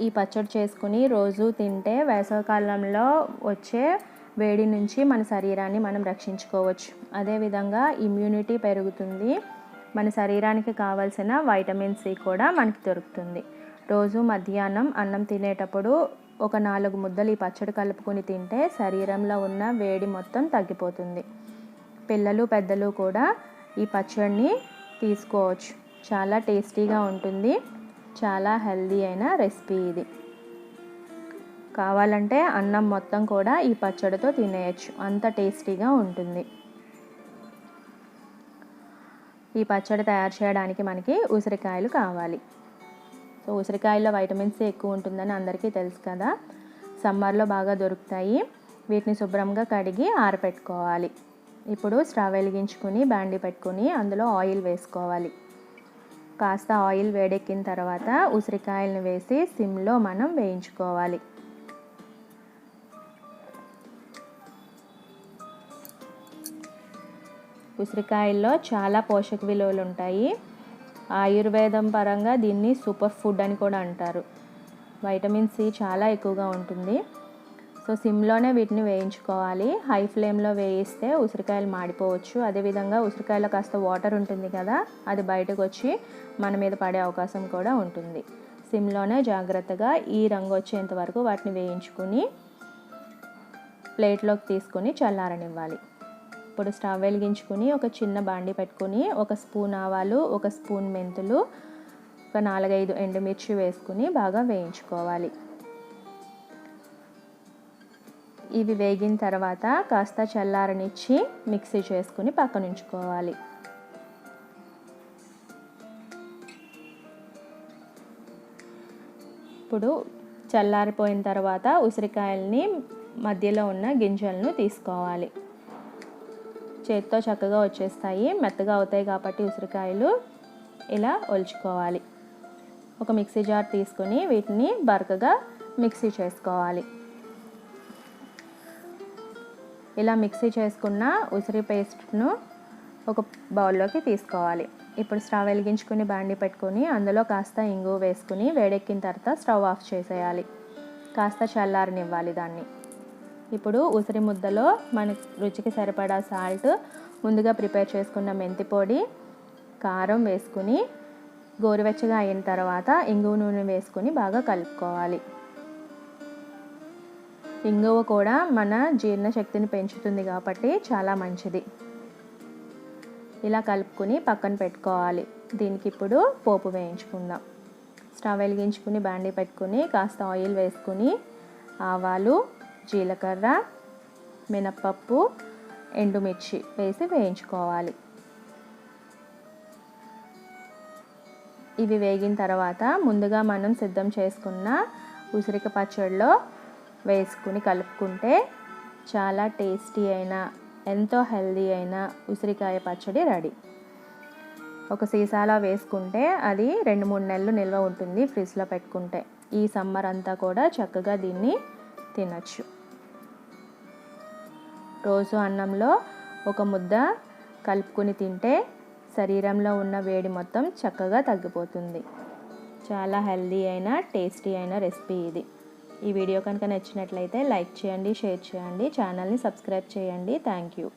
ఈ పచ్చడి చేసుకుని రోజు తింటే వేసవికాలంలో వచ్చే వేడి నుంచి మన శరీరాన్ని మనం రక్షించుకోవచ్చు. అదేవిధంగా ఇమ్యూనిటీ పెరుగుతుంది. మన శరీరానికి కావాల్సిన వైటమిన్ సి కూడా మనకి దొరుకుతుంది. రోజు మధ్యాహ్నం అన్నం తినేటప్పుడు ఒక నాలుగు ముద్దలు ఈ పచ్చడి కలుపుకొని తింటే శరీరంలో ఉన్న వేడి మొత్తం తగ్గిపోతుంది. పిల్లలు పెద్దలు కూడా ఈ పచ్చడిని తీసుకోవచ్చు. చాలా టేస్టీగా ఉంటుంది. చాలా హెల్దీ అయిన రెసిపీ ఇది. కావాలంటే అన్నం మొత్తం కూడా ఈ పచ్చడితో తినేయచ్చు. అంత టేస్టీగా ఉంటుంది. ఈ పచ్చడి తయారు చేయడానికి మనకి ఉసిరికాయలు కావాలి. సో ఉసిరికాయల్లో వైటమిన్ సి ఎక్కువ ఉంటుందని అందరికీ తెలుసు కదా. సమ్మర్లో బాగా దొరుకుతాయి. వీటిని శుభ్రంగా కడిగి ఆరపెట్టుకోవాలి. ఇప్పుడు స్టవ్ వెలిగించుకుని బ్యాండీ పెట్టుకుని అందులో ఆయిల్ వేసుకోవాలి. కాస్త ఆయిల్ వేడెక్కిన తర్వాత ఉసిరికాయలను వేసి సిమ్లో మనం వేయించుకోవాలి. ఉసిరికాయల్లో చాలా పోషక విలువలు ఉంటాయి. ఆయుర్వేదం పరంగా దీన్ని సూపర్ ఫుడ్ అని కూడా అంటారు. వైటమిన్ సి చాలా ఎక్కువగా ఉంటుంది. సో సిమ్లోనే వీటిని వేయించుకోవాలి. హై ఫ్లేమ్లో వేయిస్తే ఉసిరికాయలు మాడిపోవచ్చు. అదేవిధంగా ఉసిరికాయలో కాస్త వాటర్ ఉంటుంది కదా అది బయటకు వచ్చి మన మీద పడే అవకాశం కూడా ఉంటుంది. సిమ్లోనే జాగ్రత్తగా ఈ రంగు వచ్చేంత వరకు వాటిని వేయించుకుని ప్లేట్లోకి తీసుకొని చల్లారనివ్వాలి. ఇప్పుడు స్టవ్ వెలిగించుకుని ఒక చిన్న బాండి పెట్టుకుని ఒక స్పూన్ ఆవాలు ఒక స్పూన్ మెంతులు ఒక నాలుగైదు ఎండుమిర్చి వేసుకుని బాగా వేయించుకోవాలి. ఇవి వేగిన తర్వాత కాస్త చల్లారనిచ్చి మిక్సీ చేసుకుని పక్కన ఉంచుకోవాలి. ఇప్పుడు చల్లారిపోయిన తర్వాత ఉసిరికాయల్ని మధ్యలో ఉన్న గింజలను తీసుకోవాలి. చేతితో చక్కగా వచ్చేస్తాయి మెత్తగా అవుతాయి కాబట్టి ఉసిరికాయలు ఇలా ఒలుచుకోవాలి. ఒక మిక్సీ జార్ తీసుకొని వీటిని బరకగా మిక్సీ చేసుకోవాలి. ఇలా మిక్సీ చేసుకున్న ఉసిరి పేస్ట్ను ఒక బౌల్లోకి తీసుకోవాలి. ఇప్పుడు స్టవ్ వెలిగించుకుని బాండి పెట్టుకొని అందులో కాస్త ఇంగు వేసుకుని వేడెక్కిన తర్వాత స్టవ్ ఆఫ్ చేసేయాలి. కాస్త చల్లారనివ్వాలి దాన్ని. ఇప్పుడు ఉసిరి ముద్దలో మన రుచికి సరిపడా సాల్ట్ ముందుగా ప్రిపేర్ చేసుకున్న మెంతి పొడి కారం వేసుకుని గోరువెచ్చగా అయిన తర్వాత ఇంగువ నూనె వేసుకుని బాగా కలుపుకోవాలి. ఇంగువ కూడా మన జీర్ణశక్తిని పెంచుతుంది కాబట్టి చాలా మంచిది. ఇలా కలుపుకుని పక్కన పెట్టుకోవాలి. దీనికి ఇప్పుడు పోపు వేయించుకుందాం. స్టవ్ వెలిగించుకుని బాండీ పెట్టుకుని కాస్త ఆయిల్ వేసుకుని ఆవాలు జీలకర్ర మినప్పప్పు ఎండుమిర్చి వేసి వేయించుకోవాలి. ఇవి వేగిన తర్వాత ముందుగా మనం సిద్ధం చేసుకున్న ఉసిరిక పచ్చడిలో వేసుకుని కలుపుకుంటే చాలా టేస్టీ అయిన ఎంతో హెల్దీ అయిన ఉసిరికాయ పచ్చడి రెడీ. ఒక సీసాలో వేసుకుంటే అది రెండు మూడు నెలలు నిల్వ ఉంటుంది ఫ్రిడ్జ్లో పెట్టుకుంటే. ఈ సమ్మర్ అంతా కూడా చక్కగా దీన్ని తినచ్చు. రోజు అన్నంలో ఒక ముద్ద కలుపుకొని తింటే శరీరంలో ఉన్న వేడి మొత్తం చక్కగా తగ్గిపోతుంది. చాలా హెల్దీ అయిన టేస్టీ అయిన రెసిపీ ఇది. ఈ వీడియో కనుక నచ్చినట్లయితే లైక్ చేయండి షేర్ చేయండి ఛానల్ని సబ్స్క్రైబ్ చేయండి. Thank you.